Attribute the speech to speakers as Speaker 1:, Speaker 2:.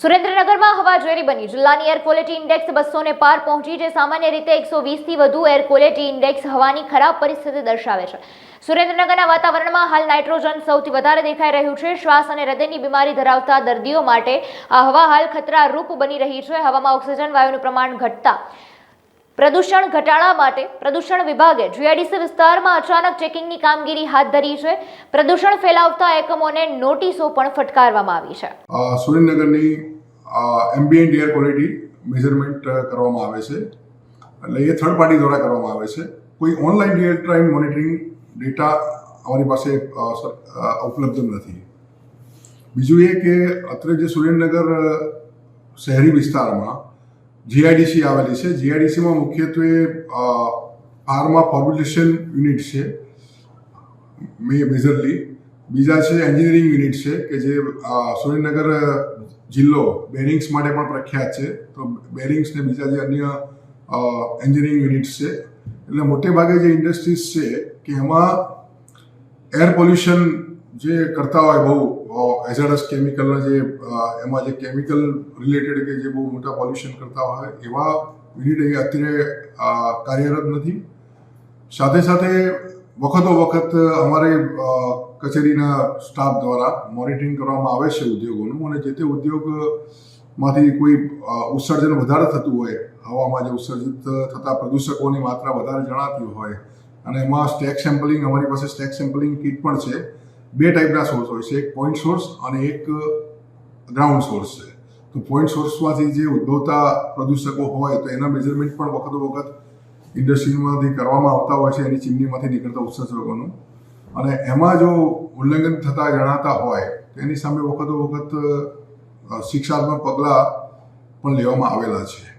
Speaker 1: સુરેન્દ્રનગરમાં હવા ઝેરી બની. જિલ્લાની એર ક્વોલિટી ઇન્ડેક્સ બસો ને પાર પહોંચી જે સામાન્ય રીતે એકસો વીસથી વધુ એર ક્વોલિટી ઇન્ડેક્સ હવાની ખરાબ પરિસ્થિતિ દર્શાવે છે. સુરેન્દ્રનગરના વાતાવરણમાં હાલ નાઇટ્રોજન સૌથી વધારે દેખાઈ રહ્યું છે. શ્વાસ અને હૃદયની બીમારી ધરાવતા દર્દીઓ માટે આ હવા હાલ ખતરારૂપ બની રહી છે. હવામાં ઓક્સિજન, વાયુનું પ્રમાણ ઘટતા પ્રદૂષણ ઘટાડવા માટે પ્રદૂષણ વિભાગે જીઆઈડીસી વિસ્તારમાં અચાનક ચેકિંગની કામગીરી હાથ ધરી છે. પ્રદૂષણ ફેલાવતા એકમોને નોટિસો પણ ફટકારવામાં આવી છે.
Speaker 2: સુરેન્દ્રનગરની એમ્બિયન્ટ એર ક્વોલિટી મેઝરમેન્ટ કરવામાં આવે છે. એટલે એ થર્ડ પાર્ટી દ્વારા કરવામાં આવે છે. કોઈ online real time monitoring data અમારી પાસે ઉપલબ્ધ નથી. બીજું એ કે અત્રે જે સુરેન્દ્રનગર શહેરી વિસ્તારમાં જીઆઈડીસી આવેલી છે. જીઆઈડીસીમાં મુખ્યત્વે ફાર્મા ફોર્મ્યુલેશન યુનિટ છે મેજરલી બીજા છે એન્જિનિયરિંગ યુનિટ છે, કે જે સુરેન્દ્રનગર જિલ્લો બેરિંગ્સ માટે પણ પ્રખ્યાત છે. તો બેરિંગ્સ ને બીજા જે અન્ય એન્જિનિયરિંગ યુનિટ્સ છે. એટલે મોટે ભાગે જે ઇન્ડસ્ટ્રીઝ છે, કે એમાં એર પોલ્યુશન જે કરતા હોય બહુ એઝાડસ કેમિકલના જે એમાં જે કેમિકલ રિલેટેડ કે જે બહુ મોટા પોલ્યુશન કરતા હોય, એવા યુનિટ અહીં અત્યારે કાર્યરત નથી. સાથે સાથે વખતો વખત અમારે કચેરીના સ્ટાફ દ્વારા મોનિટરિંગ કરવામાં આવે છે ઉદ્યોગોનું અને જે તે ઉદ્યોગમાંથી કોઈ ઉત્સર્જન વધારે થતું હોય, હવામાં જે ઉત્સર્જિત થતા પ્રદૂષકોની માત્રા વધારે જણાતી હોય, અને એમાં સ્ટેક સેમ્પલિંગ અમારી પાસે સ્ટેક સેમ્પલિંગ કીટ પણ છે. બે ટાઈપના સોર્સ હોય છે. એક પોઈન્ટ સોર્સ અને એક ગ્રાઉન્ડ સોર્સ છે. તો પોઈન્ટ સોર્સમાંથી જે ઉદ્ભવતા પ્રદૂષકો હોય તો એના મેજરમેન્ટ પણ વખતો વખત ઇન્ડસ્ટ્રીમાંથી કરવામાં આવતા હોય છે. એની ચીમનીમાંથી નીકળતા ઉત્સર્જકોનું અને એમાં જો ઉલ્લંઘન થતા જણાતા હોય, તો એની સામે વખતો વખત શિક્ષાત્મક પગલાં પણ લેવામાં આવેલા છે.